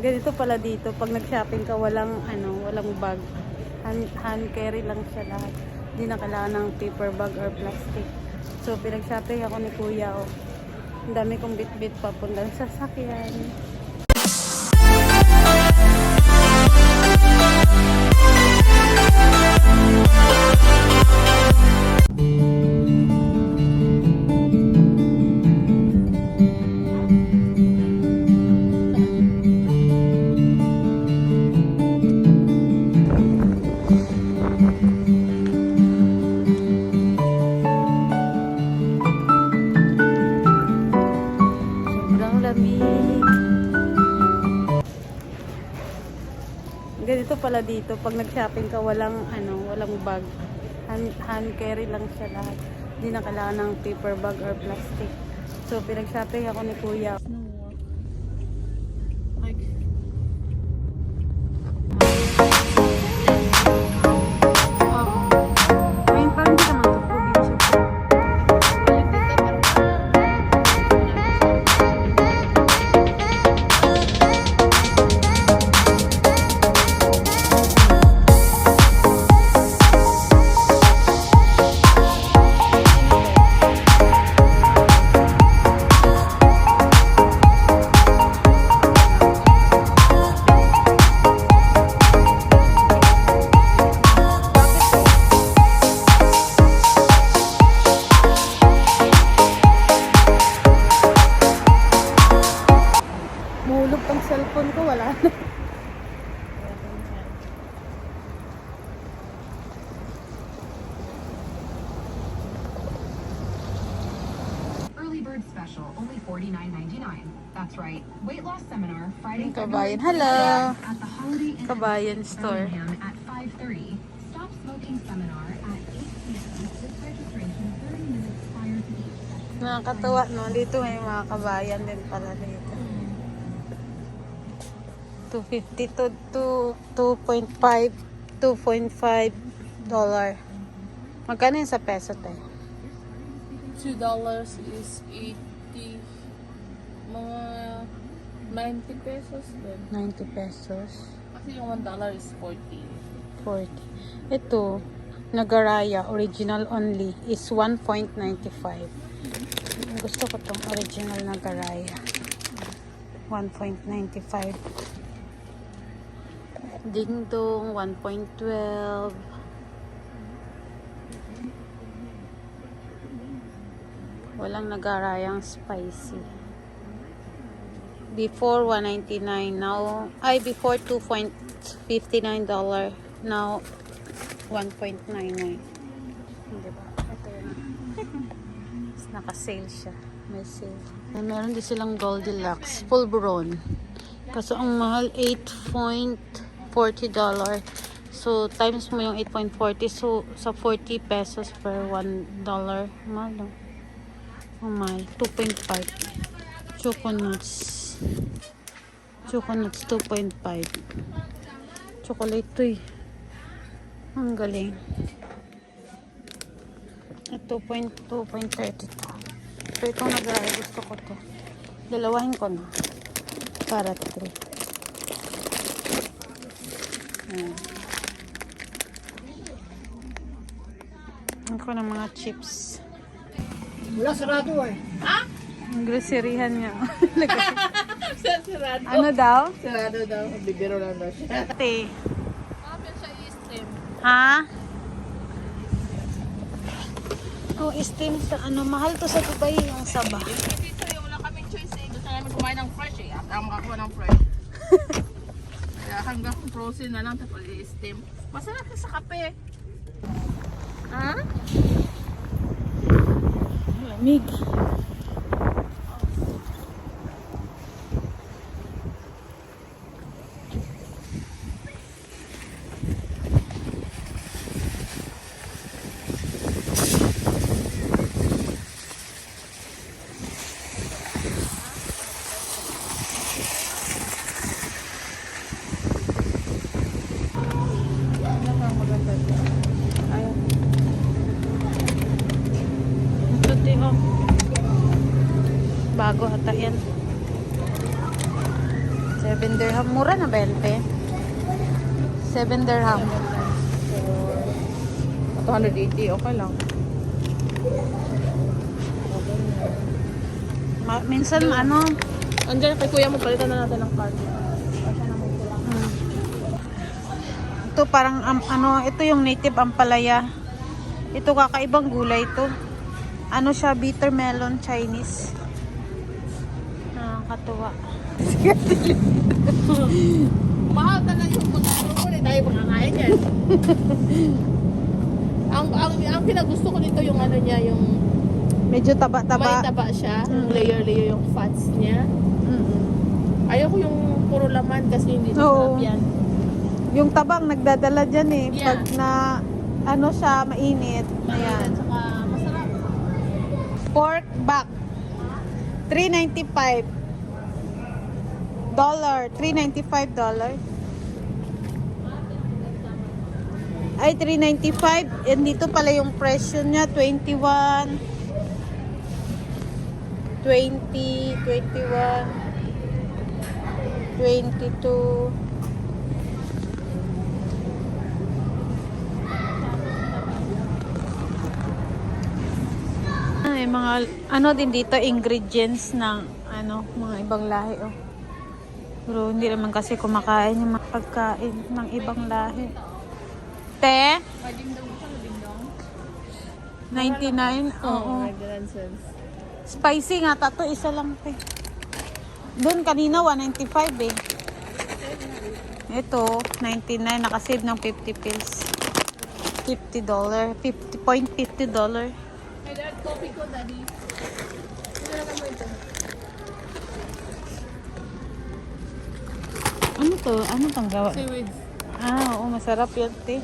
Ganito pala dito, pag nag-shopping ka, walang ano, walang bag. Hand, hand carry lang siya lahat. Hindi na kailangan ng paper bag or plastic. So, pinag-shopping ako ni Kuya. Oh. Ang dami kong bit-bit papunta sa sasakyan. Sobrang pala dito, pag nag-shopping ka, walang ano, walang bag. Hand, hand carry lang siya lahat. Hindi na kailangan ng paper bag or plastic. So, pinag-shopping ako ni Kuya. Tong cellphone ko, wala na. Early bird special, only $49.99. That's right. Weight loss seminar Friday, Kabayan. Hello. 25th at the Holiday Inn Kabayan store. At 5:30. Stop smoking seminar at 8 p.m. with registration 30 minutes prior to each session. Nakakatawa, no? Dito may mga kabayan din pala dito. 250 to, to 2.5 2.5 dollar. Magkano yun sa peso tayo? $2 dollars is 80 mga 90 pesos din. 90 pesos. Kasi yung 1 dollar is 40. 40. Ito, Nagaraya original only is 1.95. Gusto ko tong original Nagaraya. 1.95. Ding Dong 1.12 Walang nagarayang spicy. Before 1.99 now ay before 2.59 dollar now 1.99. Hindi ba? Naka-sale siya. May sale. Ay, meron din silang Goldilocks. Full Bulburon. Kaso ang mahal 8. $40. So, times mo yung 8.40. So, sa 40 pesos per $1. Malo. Oh my. 2.5. Choco nuts. Choco nuts 2.5. Chocolate to eh. Ang galing. 2.32. So, itong nag gusto ko to. Dalawahin ko na. Para 3. Ayan. Ako ng mga chips. Wala sarado eh. Ang groceryhan niya. Sarado. ano daw? Sarado daw. Bibiro lang daw siya. Ate. Ha? Oh, steam sa ano, mahal to sa Dubai yung saba. Dito yung wala kaming choice eh. Gusto namin kumain ng fresh eh. At ang makakuha ng fresh. Kaya hanggang frozen na lang tapos i-steam. Masarap sa kape. Ha? Lamig. maganda to. Ayun. Ito, te, oh. Bago ata yan. 7 7 dirham. Mura na ba yan, te? 7 dirham. 280, okay lang. Ma- minsan, ano, Andiyan kay kuya mo, palitan na natin ng card. mm. ito parang, am- ano, ito yung native ampalaya. Ito kakaibang gulay ito. Ano siya, bitter melon Chinese. Nakakatuwa. Mahal talaga yung pagkain ko, hindi tayo makakain yan. ang, ang, ang pinagusto ko dito yung ano niya, yung Medyo may taba-taba. taba siya, Mm. layer-layer yung fats niya. Mm-mm. Ayoko yung puro laman kasi hindi Oo. sarap yan. Yung tabang nagdadala dyan eh. Yeah. Pag na, ano siya, mainit. Ayan. Saka masarap. Pork back. 395 dollar. 395 dollar. Ay, 395. And dito pala yung presyo niya. 21. 20, 21, 22. Ay, mga ano din dito ingredients ng ano, mga ibang lahi oh. Pero hindi naman kasi kumakain yung mga pagkain ng ibang lahi. Te? 99? Oo. Spicy nga, tato isa lang te. Doon kanina 195 eh. Ito, 99, nakasave ng 50 pills. 50 dollar, 50.50 dollar. Hey, dad, coffee ko, daddy. Ano naman mo ito? Ano to? Ano tong gawa? Seaweeds. Ah, oo, masarap yan, te.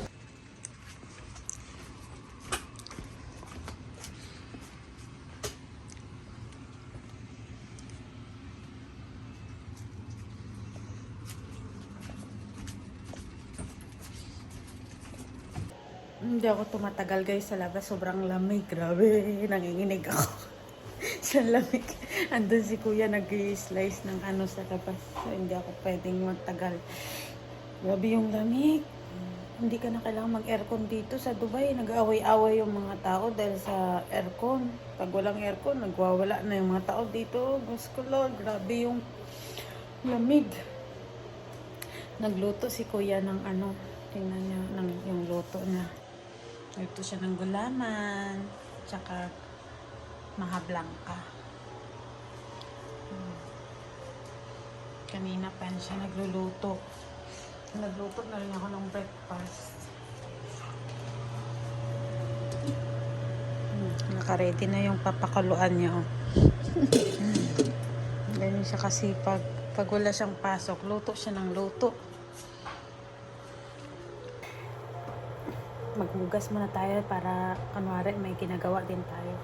Hindi ako tumatagal guys sa labas. Sobrang lamig. Grabe. Nanginginig ako. sa lamig. Andun si kuya nag-slice ng ano sa labas. So, hindi ako pwedeng magtagal. Grabe yung lamig. Hindi ka na kailangan mag-aircon dito sa Dubai. Nag-away-away yung mga tao dahil sa aircon. Pag walang aircon, nagwawala na yung mga tao dito. Diyos ko Lord, grabe yung lamig. Nagluto si kuya ng ano. Tingnan niya ng, yung luto niya. Nagluto siya ng gulaman. Tsaka maha blanca. Hmm. Kanina pa siya nagluluto. Nagluto na rin ako ng breakfast. Hmm, Naka-ready na yung papakuluan niya. Oh. Ganyan siya kasi pag, pag wala siyang pasok, luto siya ng luto. Maghugas muna tayo para kanwari may ginagawa din tayo.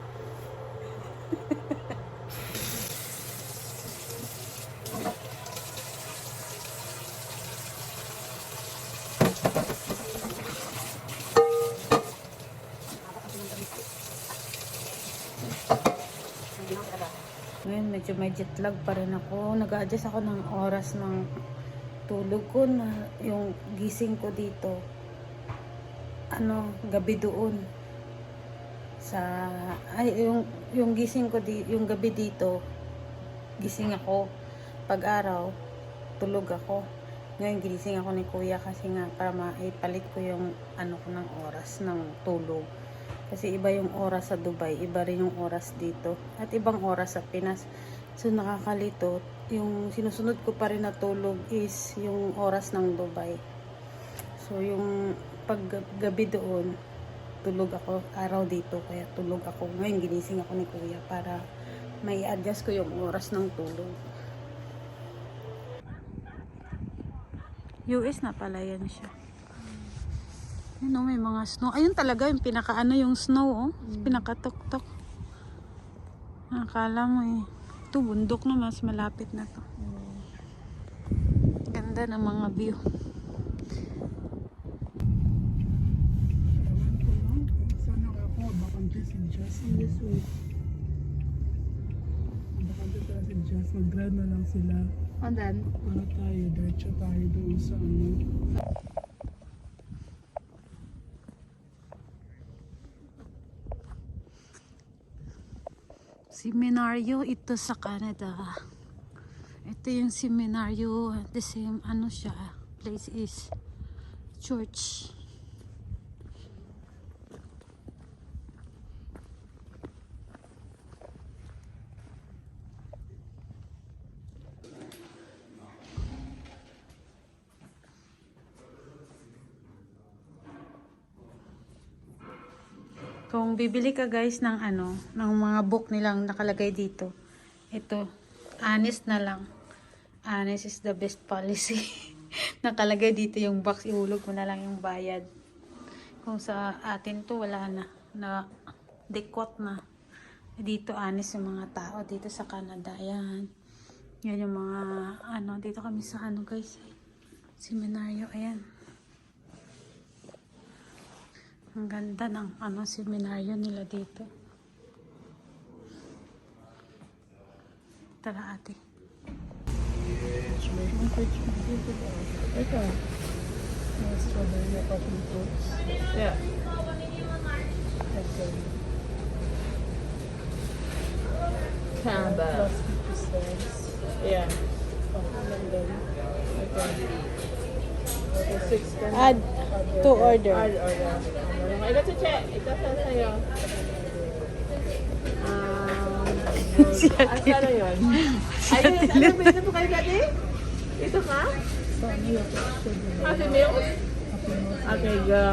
Ngayon, medyo may jet lag pa rin ako. Nag-adjust ako ng oras ng tulog ko na yung gising ko dito. Ano, gabi doon. Sa, ay, yung, yung gising ko, di, yung gabi dito, gising ako. Pag-araw, tulog ako. Ngayon, ginising ako ni kuya kasi nga para maipalit ko yung ano ko ng oras ng tulog. Kasi iba yung oras sa Dubai, iba rin yung oras dito. At ibang oras sa Pinas. So nakakalito, yung sinusunod ko pa rin na tulog is yung oras ng Dubai. So yung paggabi doon, tulog ako araw dito, kaya tulog ako. Ngayon ginising ako ni Kuya para may adjust ko yung oras ng tulog. US na pala yan siya. Ayun oh, may mga snow. Ayun talaga yung pinaka ano yung snow oh. Pinakatuktok. Nakakala mo eh. Ito bundok na mas malapit na to. Ganda ng mga view. Bakante si Justin this week. Bakante pala si mag-adjust. Mag-grad na lang sila. And then, Para tayo, diretso tayo doon sa ano. Seminaryo ito sa Canada. Ito yung seminaryo. The same, ano siya, place is church. Kung bibili ka guys ng ano, ng mga book nilang nakalagay dito. Ito, honest na lang. Honest is the best policy. nakalagay dito yung box, ihulog mo na lang yung bayad. Kung sa atin to wala na, na dekwat na. Dito honest yung mga tao dito sa Canada. Yan. Yan yung mga ano, dito kami sa ano guys. Seminaryo, ayan. Ang ganda ng ano seminaryo nila dito. Tara ate. Ito. Mga strawberry na coffee fruits. yeah. Okay. Canada. Plus 50 cents. Yeah. Okay, can Add to order. Order, order. Ito check. Ito sa sa'yo. Um, Ang sana yun? Ay, ano ba ito po kayo dati? Ito ka? Happy Meals? Okay, go.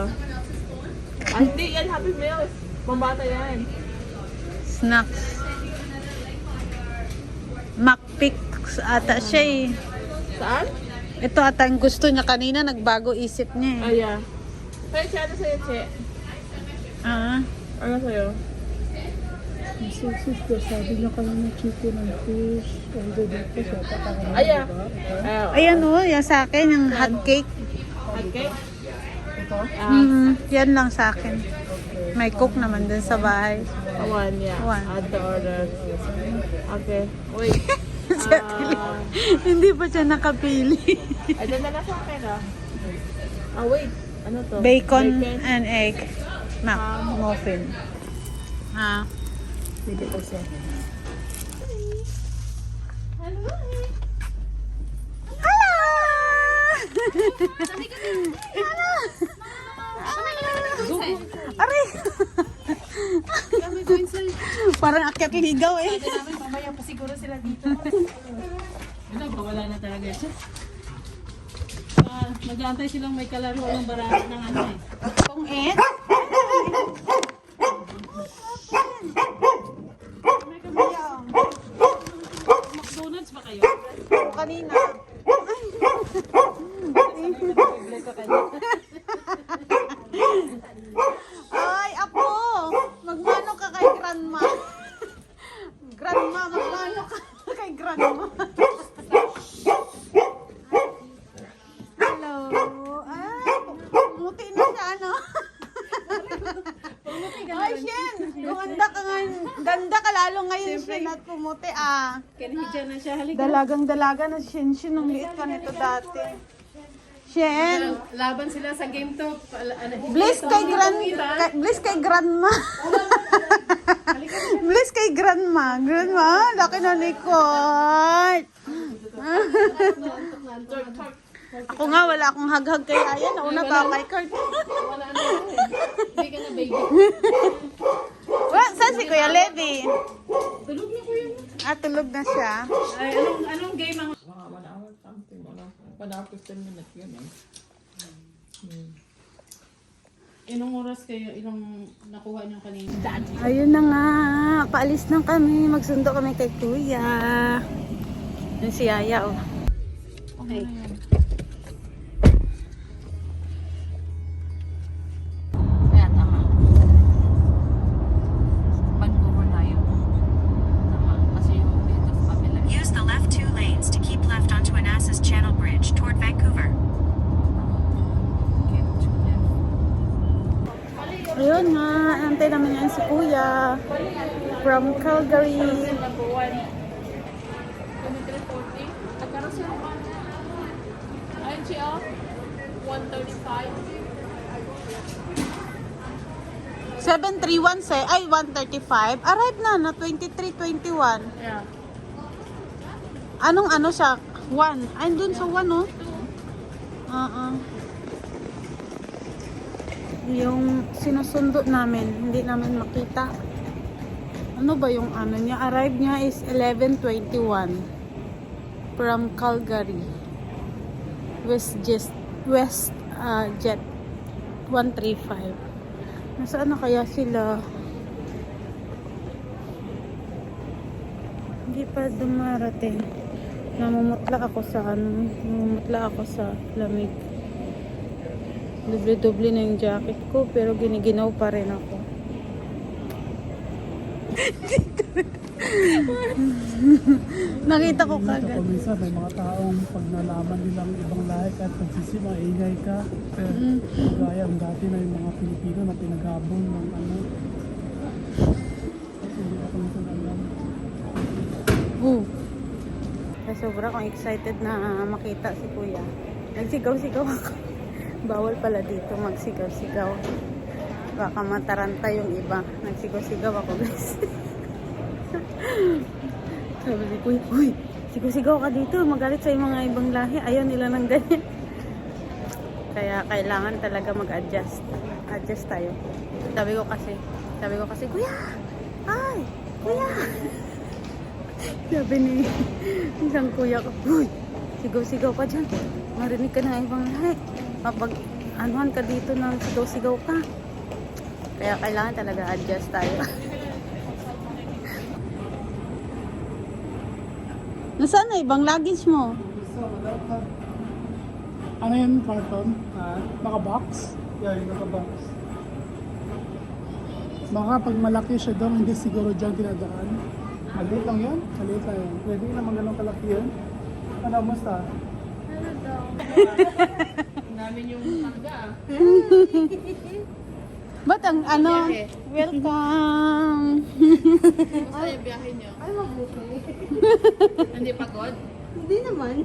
Ah, hindi yan Happy Meals. Pambata yan. Snacks. Macpicks ata siya eh. Saan? Ito ata ang gusto niya kanina, nagbago isip niya eh. Ah, yeah. Kaya siya, ano sa'yo, Che? Ah, Ano sa'yo? Yung sausage ko, sabi niya kanina chicken and fish. Although dito siya, patangan Ay, ah. diba? Ito. Ah, ayan oh, yan sa akin, yung hot cake. Okay. Ito? Ah, Mm, yan lang sa akin. May cook naman din sa bahay. one, yeah. One. Add the order. Okay. Wait. Ah, Hindi pa siya nakapili. ay, dyan na lang sa akin, ah. Ah, wait. Ano to? Bacon, Bacon. and egg. Mac, muffin. Ah, Pwede ko siya. Aray! Parang akyat ligaw eh. Ano, wala na talaga siya. Ah, mag-aantay silang may kalaro ng barako ng ano eh. Kung eh. McDonald's ba kayo? Kanina. Ay, apo! Magmano ka kay grandma? grandma, magmano ka kay grandma? Hello. Ay, muti na siya, ano? Ay, Shen! Gumanda ka nga. Ganda ka lalo ngayon, Shen, at pumuti, ah. Kinahidya na siya. Halika. Dalagang dalaga na Shen Shen nung liit ka nito dati. Shen, Laban sila sa game to. Ano, bless kay grand kay, bless kay grandma. bless kay grandma. Grandma, laki na likod. Ako nga, wala akong haghag kay Aya. Nauna pa kay Kurt. Wala na yun eh. Hindi ka na baby. Wala, saan si Kuya Levi? Tulog na. Ah, tulog na siya. Ay, anong, anong game ang... Mga one hour something. Ano? One hour 15 minutes yun eh. Hmm. Ilang oras kayo, ilang nakuha niyo kanina? Ayun na nga, paalis na kami. Magsundo kami kay Kuya. Yun si Yaya, oh. Okay. Kaya Calgary. IGL 135 731 say ay 135 arrive na na 2321 yeah. Anong ano siya? 1 ay dun sa 1 oh. Uh -uh. yung sinusundo namin hindi namin makita. Ano ba yung ano niya? Arrive niya is 1121 from Calgary. West Jet, West uh, Jet 135. Nasaan na kaya sila? Hindi pa dumarating. Namumutla ako sa ano, namumutla ako sa lamig. Doble-doble na yung jacket ko, pero giniginaw pa rin ako. Nakita ko kagad. Kung minsan may mga taong pag nalaman nilang ibang lahi kahit pagsisima, ingay ka. Pero Mm. gaya ang dati na yung mga Pilipino na pinaghabol ng ano. Hindi ako minsan alam. Oh. Sobra akong excited na makita si kuya. Nagsigaw-sigaw ako. Bawal pala dito magsigaw-sigaw. Baka mataranta yung iba. Nagsigaw-sigaw ako guys. Sabi ni kuya, Uy, sigaw-sigaw ka dito. Magalit sa mga ibang lahi. Ayaw nila ng ganyan. Kaya kailangan talaga mag-adjust. Adjust tayo. Sabi ko kasi, sabi ko kasi, Kuya! Ay! Kuya! Sabi ni isang kuya ko, Uy, sigaw-sigaw ka dyan. Marinig ka na ibang lahat. Kapag anuhan ka dito ng sigaw-sigaw ka. Kaya kailangan talaga adjust tayo. Nasaan na ibang luggage mo? Ano yun, carton? Ah, naka-box? Yeah, yung naka-box. Baka pag malaki siya doon, hindi siguro dyan dinadaan. Maliit lang yan? Maliit lang yan. Pwede naman ganun kalaki yan. Ano, musta? namin yung karga. Ba't ang ano? Welcome! Basta yung biyahe niyo. Ay, mabuti. Hindi pagod? Hindi naman.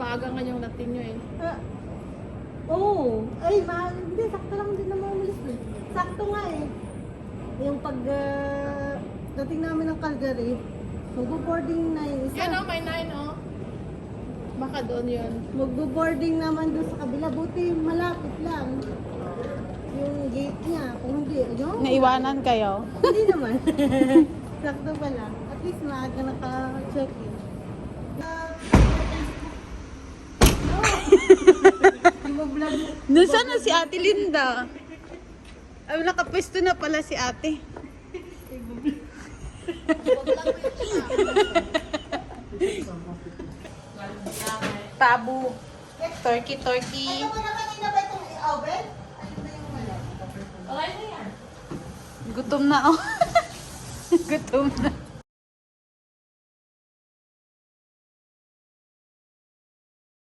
Paaga nga yung natin niyo eh. Ah, Oo. Oh, ay, mahal. Hindi, sakto lang din naman umalis eh. Sakto nga eh. Yung pag ah, dating namin ng Calgary, magbo-boarding na yung isa. Yan oh, may 9 oh. Baka doon yun. Magbo-boarding naman doon sa kabila. Buti malapit lang. Gate niya. Kung hindi, yun. Naiwanan kayo? Hindi naman. Sakto pa lang. At least maaga naka-check-in. Nasaan na si Ate Linda? Ay, nakapwesto na pala si ate. Tabu. Turkey, turkey. Ano na kanina ba itong oven? Ayun na yung wala. Okay na yan. Gutom na oh. Gutom na.